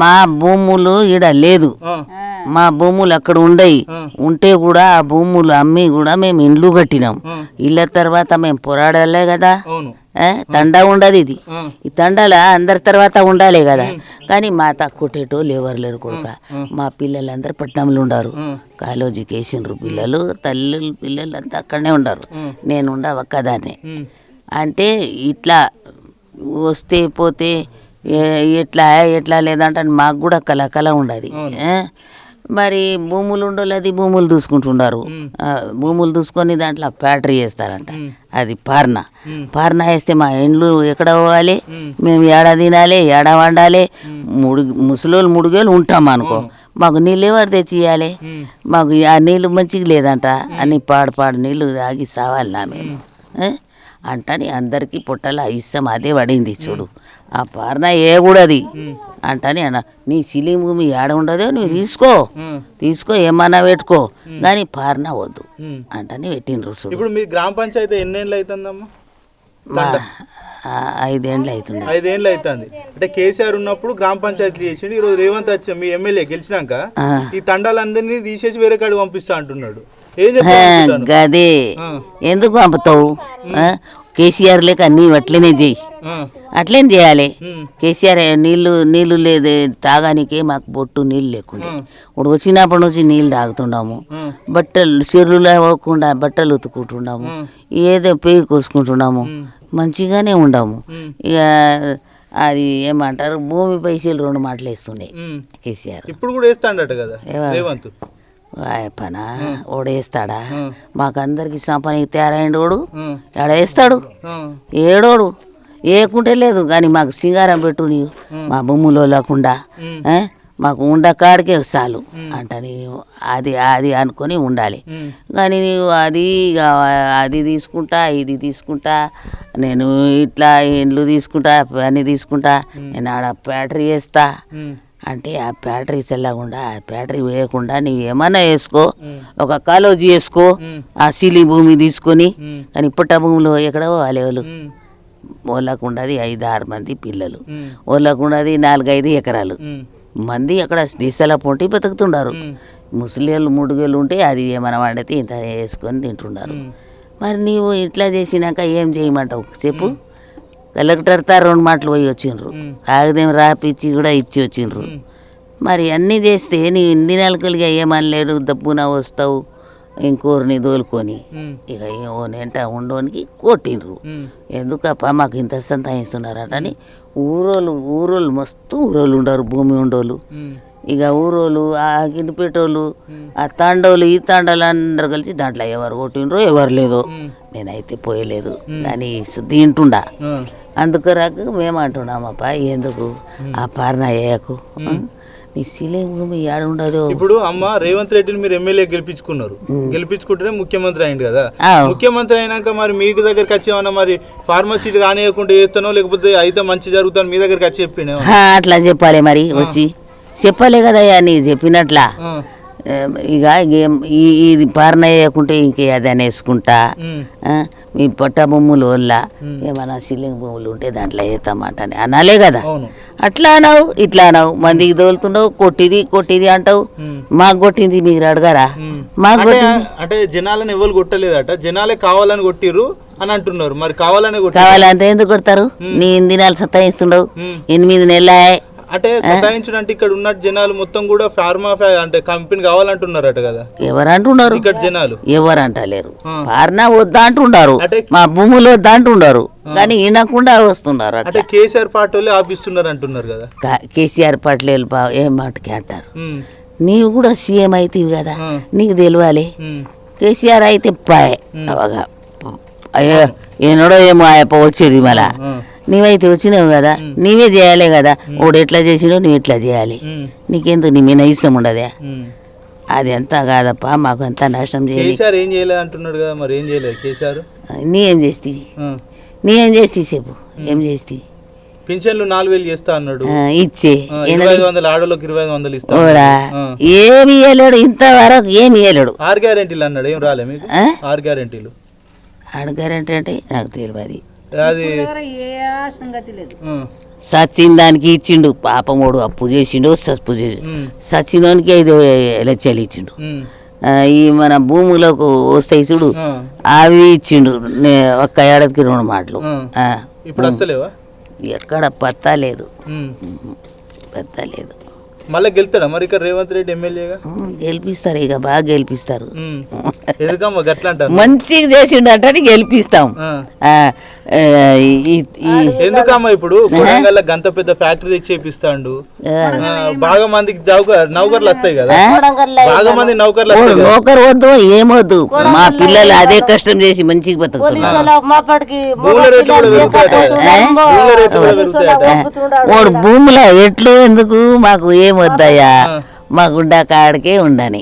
మా భూములు ఈడ లేదు. మా భూములు అక్కడ ఉండయి. ఉంటే కూడా ఆ భూములు అమ్మి కూడా మేము ఇండ్లు కట్టినాం. ఇళ్ళ తర్వాత మేము పోరాడాలే కదా? తండా ఉండదు ఇది. ఈ తండాల అందరి తర్వాత ఉండాలి కదా. కానీ మా తక్కుటేటోళ్ళు ఎవరు లేరు కొడుక. మా పిల్లలందరూ పట్నంలో ఉండారు. కాలేజీకి వేసిండ్రు పిల్లలు తల్లులు పిల్లలు అంతా అక్కడనే ఉండారు. నేను ఉండ ఒక్కదాన్నే. ఉమ్, అంటే ఇట్లా వస్తే పోతే ఎట్లా ఎట్లా లేదంటే మాకు కూడా కల కల ఉండదు. మరి భూములు ఉండలేదు భూములు చూసుకుంటున్నారు భూములు చూసుకొని దాంట్లో ఫ్యాక్టరీ చేస్తారంట. అది పార్న. పార్న వేస్తే మా ఇండ్లు ఎక్కడ పోవాలి? మేము ఏడ తినాలి ఏడ వండాలి? ముడు ముసలోళ్ళు ముడుగోలు ఉంటాం అనుకో. మాకు నీళ్ళు ఎవరు తెచ్చి ఇవ్వాలి ఉమ్, మాకు ఆ నీళ్ళు మంచిగా లేదంట. అన్ని పాడు పాడు నీళ్ళు తాగి సావాలి నా మేము? అంటని అందరికీ పొట్టల ఇష్టం అదే పడింది చూడు. ఆ పారన ఏ కూడది అంటని అన్న నీ సిలి భూమి ఏడ ఉండదో నువ్వు తీసుకో. తీసుకో ఏమన్నా పెట్టుకో. కానీ పారన వద్దు. అంటని పెట్టిండ్రు చూడు. ఇప్పుడు మీ గ్రామ పంచాయతీ ఎన్నేళ్ళు అవుతుందమ్మా ఐదేండ్లు అవుతుంది ఐదేళ్ళు అవుతుంది అంటే కేసీఆర్ ఉన్నప్పుడు గ్రామ పంచాయతీ చేసిండు ఈ రోజు రేవంత్ వచ్చి మీ ఎమ్మెల్యే గెలిచినాక. ఈ తండాలందరినీ తీసేసి వేరే కాడికి పంపిస్తా అంటున్నాడు. ఆ. ఎందుకు పంపుతావు? కేసీఆర్ లేక నీ అట్లనే చెయ్యి అట్లేం చేయాలి? కేసీఆర్ నీళ్ళు నీళ్ళు లేదు తాగానికే మాకు బొట్టు నీళ్ళు లేకుండా. ఇప్పుడు వచ్చినప్పటి నుంచి నీళ్ళు తాగుతున్నాము బట్టలు చెరువులో పోకుండా బట్టలు ఉతుకుంటున్నాము ఏదో పేయి కోసుకుంటున్నాము మంచిగానే ఉండము. ఇక అది ఏమంటారు? భూమి పైసలు రెండు మాటలు వేస్తున్నాయి కేసీఆర్. ఇప్పుడు కూడా వేస్తాడట కదా? పనా ఓడేస్తాడా? మాకందరికి సంపనికి తయారైండు ఓడు. ఎడ వేస్తాడు ఏడోడు. ఏకుంటే లేదు కానీ మాకు సింగారం పెట్టు నీవు మా భూములో లేకుండా? మాకు ఉండ కాడికే చాలు. అంటని అది అది అనుకొని ఉండాలి. కానీ నీవు అది అది తీసుకుంటా ఇది తీసుకుంటా నేను ఇట్లా ఇండ్లు తీసుకుంటా అన్ని తీసుకుంటా నేను ఆడ ఫ్యాక్టరీ చేస్తా అంటే ఆ బ్యాటరీ చల్లకుండా ఆ బ్యాటరీ వేయకుండా నీవు ఏమన్నా వేసుకో ఒక కాలోజీ వేసుకో ఆ సిలి భూమి తీసుకొని కానీ పుట్ట భూమిలో ఎక్కడ వాళ్ళు వాళ్ళకు ఉండదు ఐదు ఆరు మంది పిల్లలు. వాళ్ళకు ఉండదు నాలుగైదు ఎకరాలు. మంది అక్కడ దిశల పొంటి బతుకుతుండారు. ముసలిళ్ళు ముడుగులు ఉంటే అది ఏమైనా వండితే ఇంత వేసుకొని తింటున్నారు మరి నీవు ఇట్లా చేసినాక ఏం చేయమంటావు? చెప్పు. కలెక్టర్ తా రెండు మాటలు పోయి వచ్చిండ్రు. కాగితం రాపిచ్చి కూడా ఇచ్చి వచ్చిండ్రు. మరి అన్నీ చేస్తే నీ ఇన్ని నెలకలుగా ఏమనలేడు దబ్బున వస్తావు ఇంకోరిని దోలుకొని. ఇక ఓనేంట ఉండోనికి కొట్టిండ్రు. ఎందుకప్ప మాకు ఇంత సంతాయిస్తున్నారట అని ఊరోళ్ళు ఊరోళ్ళు మస్తు ఊరోళ్ళు ఉండరు భూమి ఉండోళ్ళు. ఇక ఊరోళ్ళు ఆ గిన్నెపేటోళ్ళు ఆ తాండోళ్ళు ఈ తాండోళ్ళు అందరు కలిసి దాంట్లో ఎవరు కొట్టిండ్రో ఎవరు లేదో నేనైతే పోయలేదు. కానీ శుద్ధి ఇంటుండా అందుకు రాక మేము అంటున్నామప్ప ఎందుకు? ఆ పారణ అయ్యాకు నీ సిలే భూమి ఏడ ఉండదో? ఇప్పుడు అమ్మ రేవంత్ రెడ్డిని మీరు ఎమ్మెల్యే గెలిపించుకున్నారు. గెలిపించుకుంటేనే ముఖ్యమంత్రి అయింది కదా. ముఖ్యమంత్రి అయినాక మరి మీకు దగ్గరికి వచ్చి ఏమన్నా మరి ఫార్మసీ రానియకుండా చేస్తానో లేకపోతే అయితే మంచి జరుగుతాను మీ దగ్గరికి వచ్చి చెప్పిన అట్లా చెప్పాలి మరి వచ్చి. చెప్పలే కదయ్యా నీ చెప్పినట్లా. ఇక ఇది పారణ వేయకుంటే ఇంకే అదని వేసుకుంటా మీ పొట్ట భూములు వల్ల ఏమైనా సిల్లింగ్ భూములు ఉంటే దాంట్లో వేస్తామంట అని అనాలే కదా. అట్లా అన్నావు ఇట్లా అన్నావు మందికి తోలుతున్నావు కొట్టిది కొట్టిది అంటావు. మాకు కొట్టింది మీరు అడగారా? మాకు అంటే కొట్టింది. అంటే జనాలను ఎవరు కొట్టలేదట. జనాలే కావాలని కొట్టిర్రు అని అంటున్నారు. మరి కావాలనే కావాలంటే ఎందుకు కొడతారు? నీ ఇన్ని దినాలు సత్తాయిస్తుండవు. ఎనిమిది నెలలే అంటే సతాయించడం అంటే ఇక్కడ ఉన్న జనాలు మొత్తం కూడా ఫార్మా అంటే కంపెనీ కావాలంటున్నారట కదా. ఎవరు అంటున్నారు ఇక్కడ జనాలు. ఎవరు అంటలేరు ఆ. పారణ వద్దా అంటున్నారు అంటే మా భూములు వద్దా అంటున్నారు కానీ వినకుండా వస్తున్నారు అంటే కేసీఆర్ పార్టీ ఆపిస్తున్నారు అంటున్నారు కదా. కేసీఆర్ బా ఏం మాటకి అంటారు? నీవు కూడా సీఎం అవుతావు కదా. నీకు తెలియాలి కేసీఆర్ అయితే పాయ్ అవగా అయ్యో ఏనాడో ఏమో ఆయప్ప వచ్చేది మళ్ళా. నీవైతే వచ్చినావు కదా నీవే చేయాలి కదా. ఓడు ఎట్లా చేసినావు నువ్వు ఎట్లా చేయాలి. నీకెందుకు? నీ మీద ఇష్టం ఉండదే. అది ఎంత కాదప్ప మాకు అంతా నష్టం చేయాలి. ఏం చేయలేదు అంటున్నాడు కదా మరి ఏం చేయలేదు? కేసీఆర్? నీ ఏం చేస్తీవి? ఆ. నీ ఏం చేస్తీవి చెప్పు. ఏం చేస్తీవి? పింఛన్లు నాలుగు వేలు చేస్తా అన్నాడు. ఇచ్చే. వందలు ఆడోళ్ళకి ఇరవై ఐదు వందలు ఇస్తా. ఏమి ఇయ్యలేడు ఇంతవరకు ఏమి ఇయ్యలేడు. ఆరు గ్యారెంటీలు అన్నాడు ఏం రాలే మీకు? ఆరు గ్యారెంటీలు. అడగారంటే అంటే నాకు తెలియదు అది ఏ సంగతి లేదు. ఆ. సచిన్ దానికి ఇచ్చిండు పాపమోడు అప్పు చేసిండు సప్పు చేసి సచినోనికి ఐదు లక్షలు ఇచ్చిండు. ఈ మన భూములకు వస్తాయి చూడు అవి ఇచ్చిండు నే- ఒక్క ఏడాదికి రెండు మాటలు. ఇప్పుడు వస్తలేవా? ఎక్కడ పత్తా లేదు. పత్తా లేదు. మళ్ళీ గెలుతాడా? మరి ఇక్కడ రేవంత్ రెడ్డి ఎమ్మెల్యేగా గెలిపిస్తారు ఇక బాగా గెలిపిస్తారు. ఎందుకమ్మా గట్లా అంటారు మంచిగా చేసిండటని గెలిపిస్తాం. ఎందుకమ్మా ఇప్పుడు? కొడంగల్ గంత పెద్ద ఫ్యాక్టరీ తెచ్చి చేపిస్తాండు. బాగా మందికి నౌకర్ నౌకర్లు వస్తాయి కదా? బాగా మంది నౌకర్లు నౌకరు వద్దు ఏమొద్దు. మా పిల్లలు అదే కష్టం చేసి మంచిగా బతుకుతున్నారు. వాడు భూమిలో ఎట్లు ఎందుకు? మాకు ఏమొద్దయ్యా? మాకు ఉండా కాడికే ఉండని.